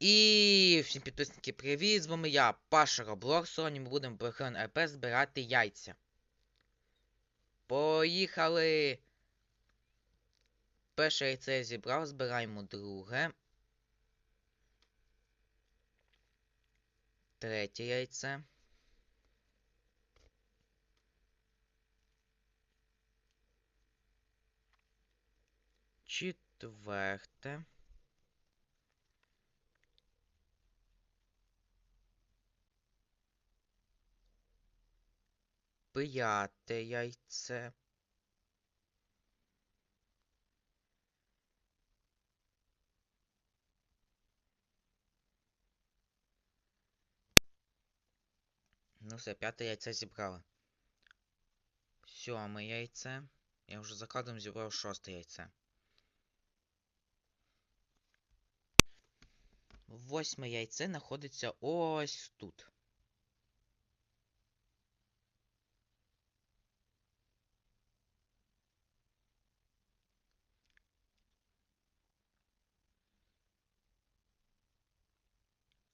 І всім підписники, привіт! З вами я, Паша Роблок. Сьогодні ми будемо в Бехан РП збирати яйця. Поїхали! Перше яйце я зібрав, збираємо друге. Третє яйце. Четверте. П'яте яйце. Ну все, п'яте яйце зібрали. Сьоме яйце. Я вже за кадром зібрав шосте яйце. Восьме яйце знаходиться ось тут.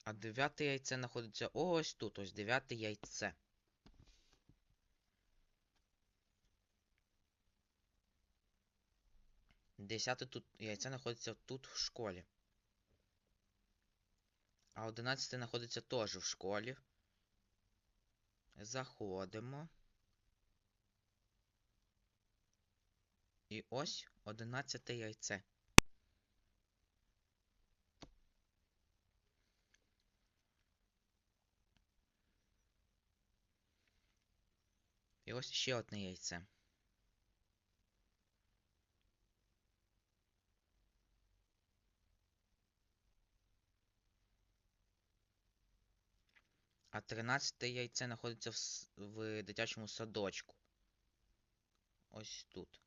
А дев'яте яйце знаходиться ось тут, ось дев'яте яйце. Десяте тут яйце знаходиться тут в школі. А одинадцяте знаходиться теж в школі. Заходимо. І ось одинадцяте яйце. Ось ще одне яйце. А тринадцяте яйце знаходиться в, в дитячому садочку. Ось тут.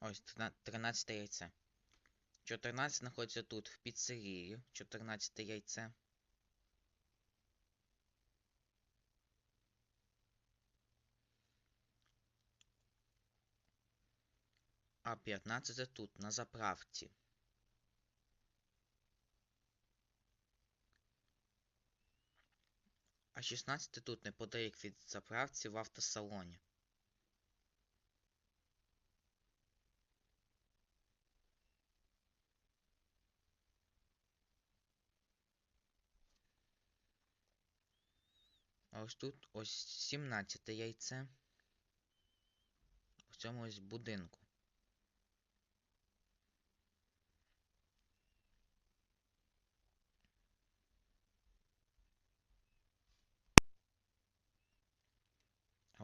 Ось тринадцяте яйце. 14 знаходиться тут, в піцерії. 14 яйце. А 15 тут, на заправці. А 16 тут неподалік від заправці в автосалоні. А ось тут ось 17 яйце. В цьому ось будинку.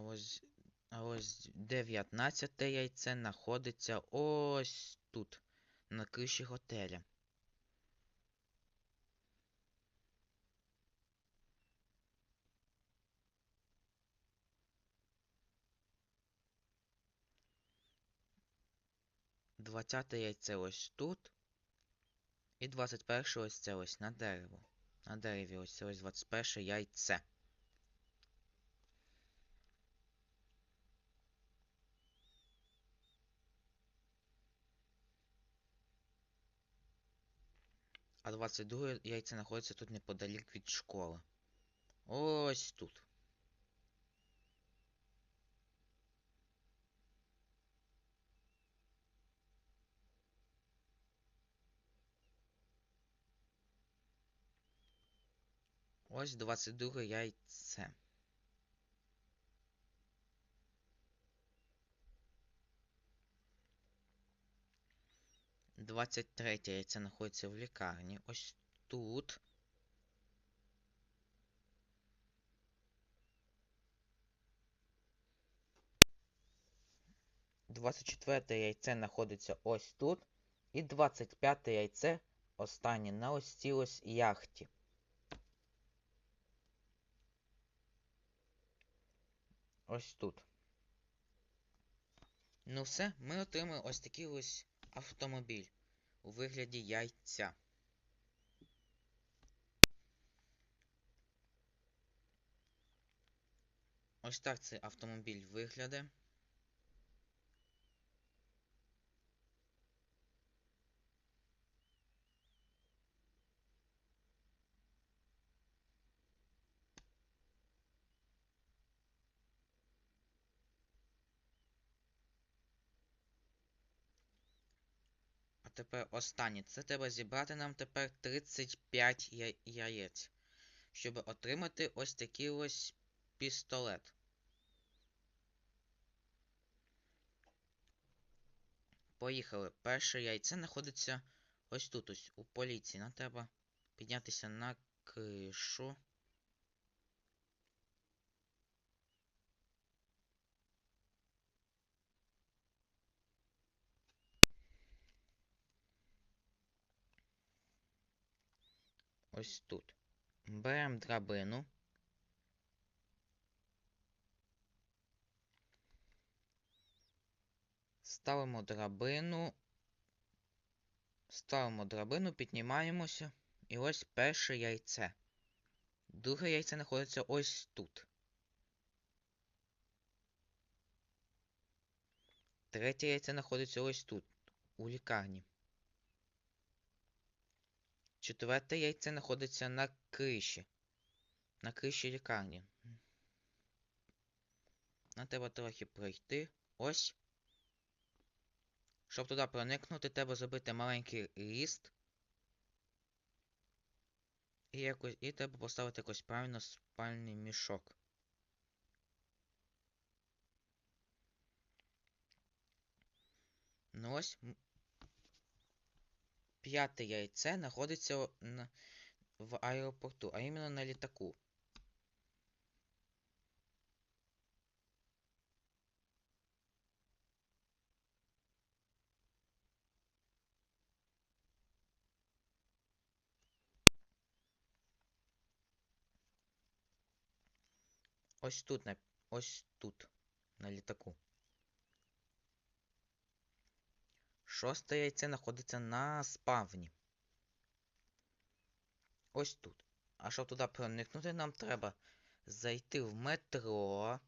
Ось, ось 19 яйце знаходиться ось тут, на криші готеля. Двадцяте яйце ось тут. І 21 ось це ось на дерево. На дереві ось це ось 21 яйце. А 22 яйце знаходиться тут неподалік від школи. Ось тут. Ось 22 яйце. Двадцять третє яйце знаходиться в лікарні. Ось тут. Двадцять четверте яйце знаходиться ось тут. І 25 яйце останнє на ось цій ось яхті. Ось тут. Ну все, ми отримали ось такий ось автомобіль у вигляді яйця. Ось так цей автомобіль виглядає. Тепер останнє. Це треба зібрати нам тепер 35 я... яєць. Щоб отримати ось такий ось пістолет. Поїхали. Перше яйце знаходиться ось тут ось у поліції. Нам треба піднятися на кришу. Ось тут. Беремо драбину. Ставимо драбину. Ставимо драбину, піднімаємося. І ось перше яйце. Друге яйце знаходиться ось тут. Третє яйце знаходиться ось тут, у лікарні. Четверте яйце знаходиться на криші. На криші лікарні. Нам треба трохи пройти. Ось. Щоб туди проникнути, треба зробити маленький ріст. І якось, і треба поставити якось правильно спальний мішок. Ну ось. П'яте яйце знаходиться на, в аеропорту, а іменно на літаку. Ось тут, на, ось тут, на літаку. Шосте яйце знаходиться на спавні. Ось тут. А щоб туди проникнути, нам треба зайти в метро.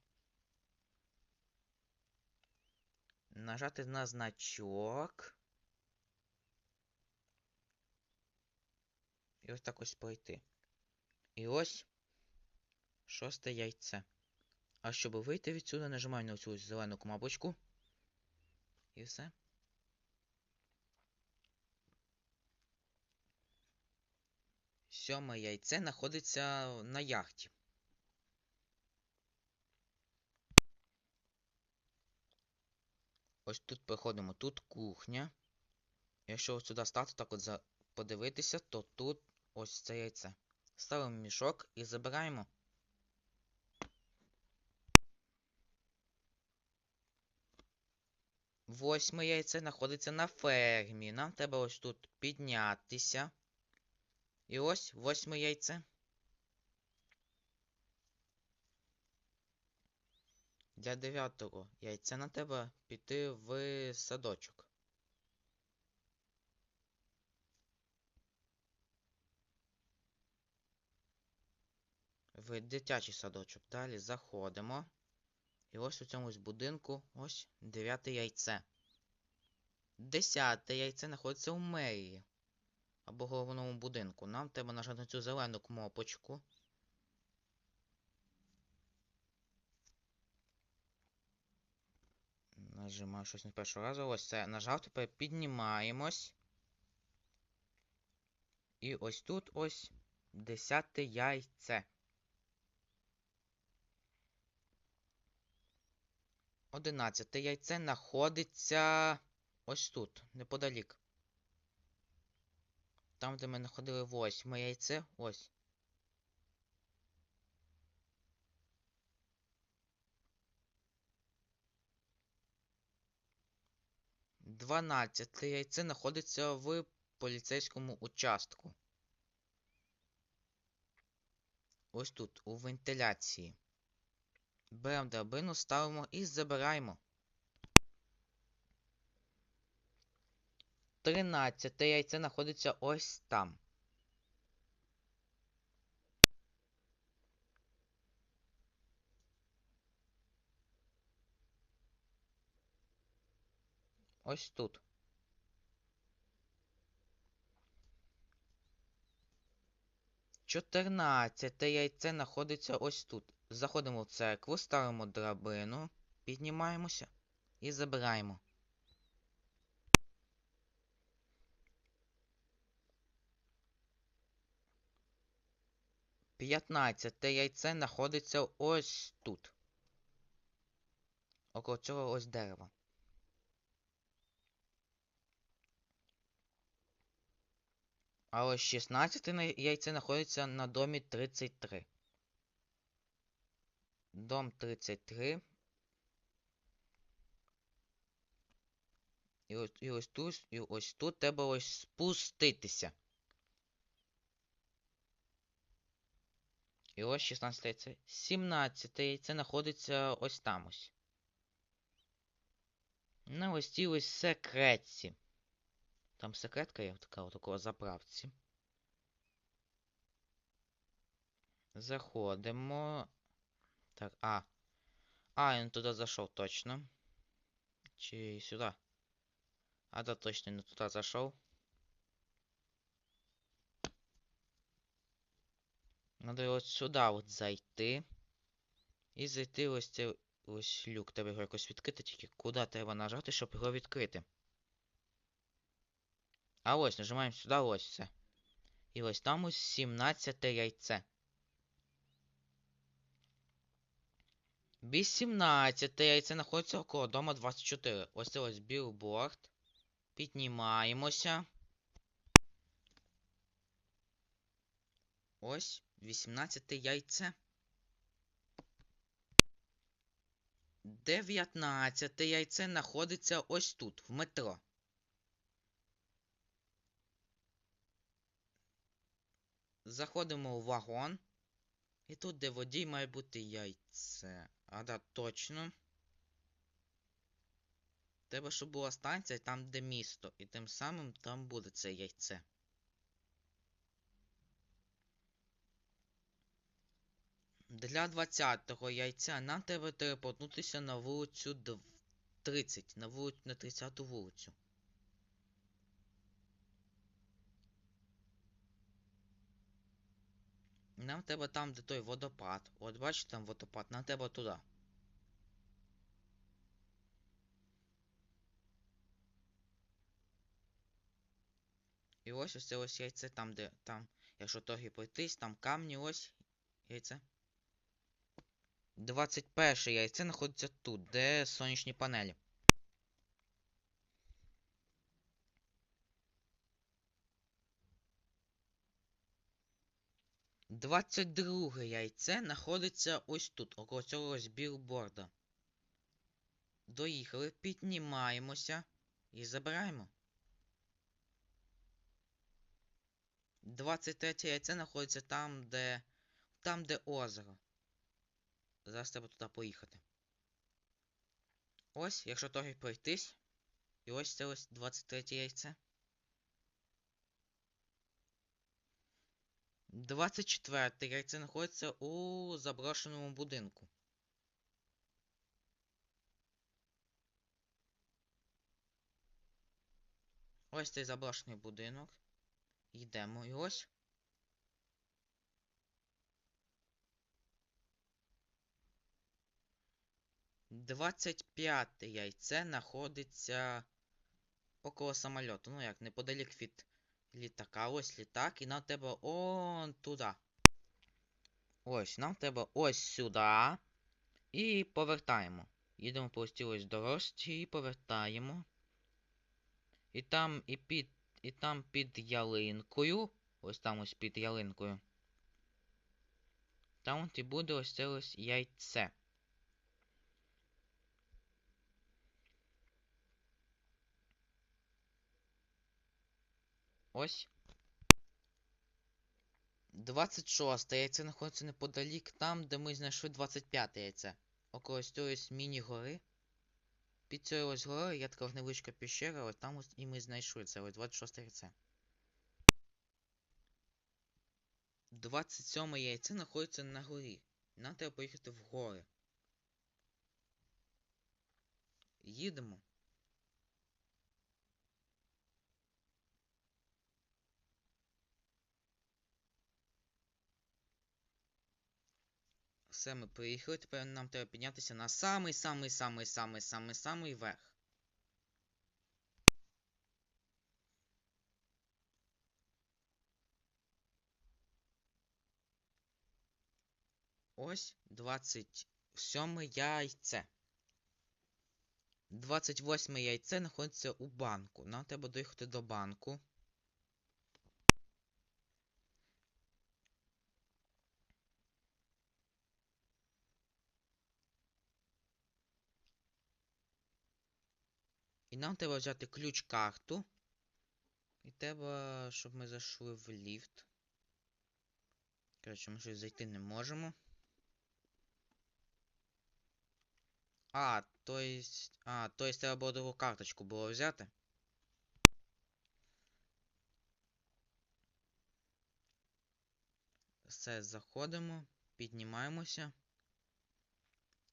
Нажати на значок. І ось так ось пройти. І ось шосте яйце. А щоб вийти відсюди, нажимаю на цю зелену кнопочку. І все. Сьоме яйце знаходиться на яхті. Ось тут проходимо, тут кухня. Якщо сюди стати, так от подивитися, то тут ось це яйце. Ставимо мішок і забираємо. Восьме яйце знаходиться на фермі. Нам треба ось тут піднятися. І ось восьме яйце. Для дев'ятого яйця нам треба піти в садочок. В дитячий садочок. Далі заходимо. І ось у цьому будинку ось дев'яте яйце. Десяте яйце знаходиться у мерії або головному будинку. Нам треба нажати на цю зелену кнопочку. Нажимаю щось не першого разу. Ось це нажав, тепер піднімаємось. І ось тут ось десяте яйце. Одинадцяте яйце знаходиться ось тут, неподалік. Там, де ми знаходили восьме яйце, ось. Дванадцяте яйце знаходиться в поліцейському участку. Ось тут, у вентиляції. Беремо драбину, ставимо і забираємо. Тринадцяте яйце знаходиться ось там. Ось тут. Чотирнадцяте яйце знаходиться ось тут. Заходимо в церкву, ставимо драбину, піднімаємося і забираємо. 15 яйце знаходиться ось тут. Около цього ось дерева. А ось 16 яйце знаходиться на домі 33. Дом 33. І ось, і ось тут, і ось тут треба ось спуститися. І ось 16 яйце. 17 яйце знаходиться ось там ось. На ось цій ось секретці. Там секретка є така от около заправці. Заходимо. Так, а. А, він туди зайшов точно. Чи сюди? А, да, точно не туди зайшов. Надо от сюди от зайти. І зайти ось цей ось люк. Треба його якось відкрити, тільки куди треба нажати, щоб його відкрити. А ось, нажимаємо сюди, ось все. І ось там ось 17 яйце. 18 яйце знаходиться около дома 24. Ось це ось білборд. Піднімаємося. Ось 18 яйце. 19 яйце знаходиться ось тут, в метро. Заходимо в вагон. І тут, де водій, має бути яйце. А да, точно. Треба, щоб була станція там, де місто. І тим самим там буде це яйце. Для 20-го яйця нам треба телепортнутися на вулицю 30, на вулицю на 30-ту вулицю. Нам треба там, де той водопад. От бачите там водопад, нам треба туди. І ось ось це ось яйце там, де там, якщо торги пройтись, там камні, ось яйце. 21 яйце знаходиться тут, де сонячні панелі. Двадцять друге яйце знаходиться ось тут, около цього ось. Доїхали, піднімаємося і забираємо. 23 яйце знаходиться там, де. Там, де озеро. Зараз треба туди поїхати. Ось, якщо трохи пройтись. І ось це ось 23 яйце. 24 яйце знаходиться у заброшеному будинку. Ось цей заброшений будинок. Йдемо і ось. Двадцять п'яте яйце знаходиться около самольоту. Ну як, неподалік від літака. Ось літак, і нам треба он туди. Ось, нам треба ось сюди. І повертаємо. Їдемо по ось цій дорожці і повертаємо. І там і під і там під ялинкою. Ось там ось під ялинкою. Там от і буде ось це ось яйце. Ось. 26 яйце знаходиться неподалік там, де ми знайшли 25 яйце. Около ось цієї міні-гори. Під цією ось горою є така невеличка пещера, ось там ось і ми знайшли це ось 26 яйце. 27 яйце знаходиться на горі. Нам треба поїхати в гори. Їдемо. Все, ми приїхали, тепер нам треба піднятися на самий самий самий самий самий верх. ось 27 яйце. 28 яйце знаходиться у банку. Нам треба доїхати до банку. Нам треба взяти ключ-карту. І треба, щоб ми зайшли в ліфт. Коротше, ми щось зайти не можемо. А, то есть... А, то есть треба було другу карточку було взяти. Все, заходимо, піднімаємося.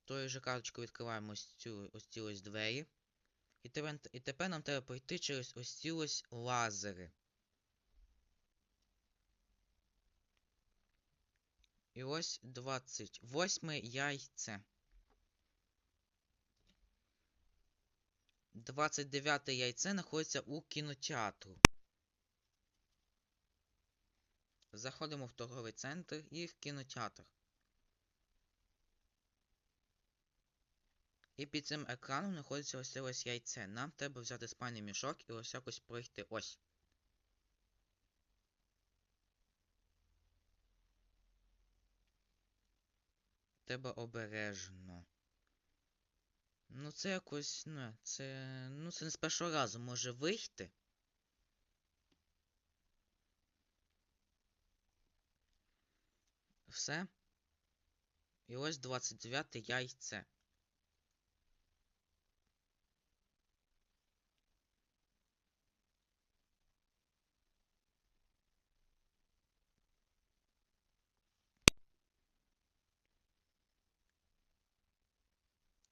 Тою же карточкою відкриваємо ось цю ось ці ось двері. І тепер, і тепер нам треба пройти через ось ці ось лазери. І ось 28 яйце. 29 яйце знаходиться у кінотеатру. Заходимо в торговий центр і в кінотеатр. І під цим екраном знаходиться ось ось яйце. Нам треба взяти спальний мішок і ось якось пройти ось. Треба обережно. Ну, це якось, ну, це. Ну, це не з першого разу може вийти. Все. І ось 29 яйце.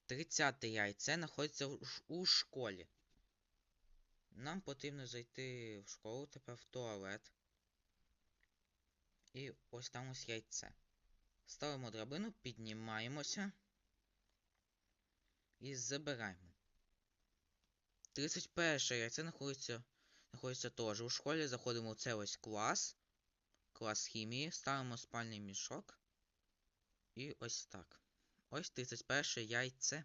Тридцяте яйце знаходиться у школі. Нам потрібно зайти в школу, тепер в туалет. І ось там ось яйце. Ставимо драбину, піднімаємося. І забираємо. 31 яйце знаходиться, знаходиться теж у школі. Заходимо в цей ось клас. Клас хімії. Ставимо спальний мішок. І ось так. Ось 31 яйце.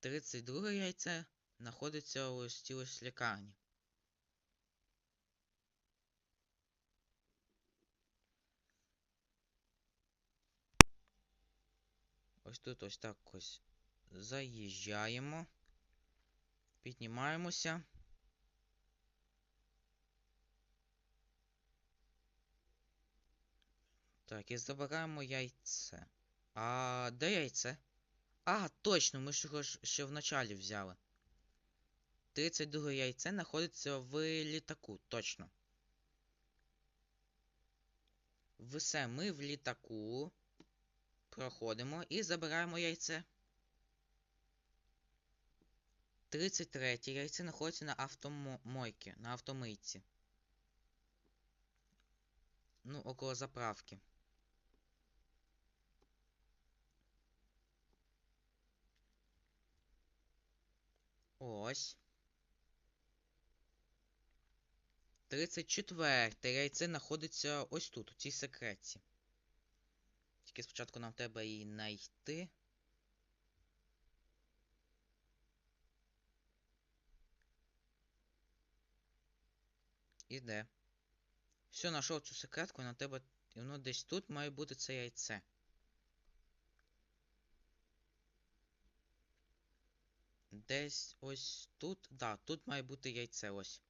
32 яйце знаходиться в ось лікарні. Ось тут ось так ось заїжджаємо. Піднімаємося. Так, і забираємо яйце. А де яйце? А, точно, ми ж його ще в началі взяли. 32 яйце знаходиться в літаку, точно. Все, ми в літаку. Проходимо і забираємо яйце. 33 яйце знаходиться на автомойці, на автомийці. Ну, около заправки. Ось. 34 яйце знаходиться ось тут, у цій секретці. Тільки спочатку нам треба її знайти. Іде. Все, знайшов цю секретку, на тебе. І воно десь тут має бути це яйце. Десь ось тут. Да, тут має бути яйце ось.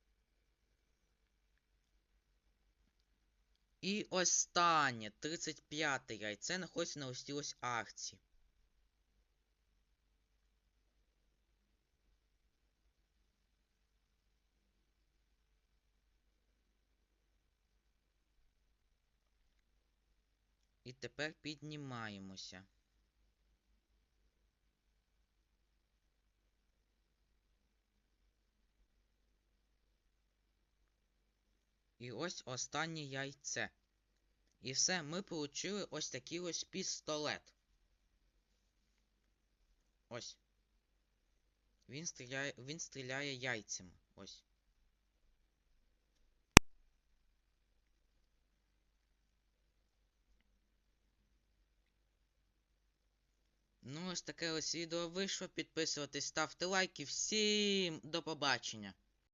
І останнє, 35 яйце знаходиться на ось ось арці. І тепер піднімаємося. І ось останнє яйце. І все, ми получили ось такий ось пістолет. Ось. Він стріляє він стріляє яйцями. Ось. Ну, ось таке ось відео вийшло. Підписуватись, ставте лайки. Всім до побачення!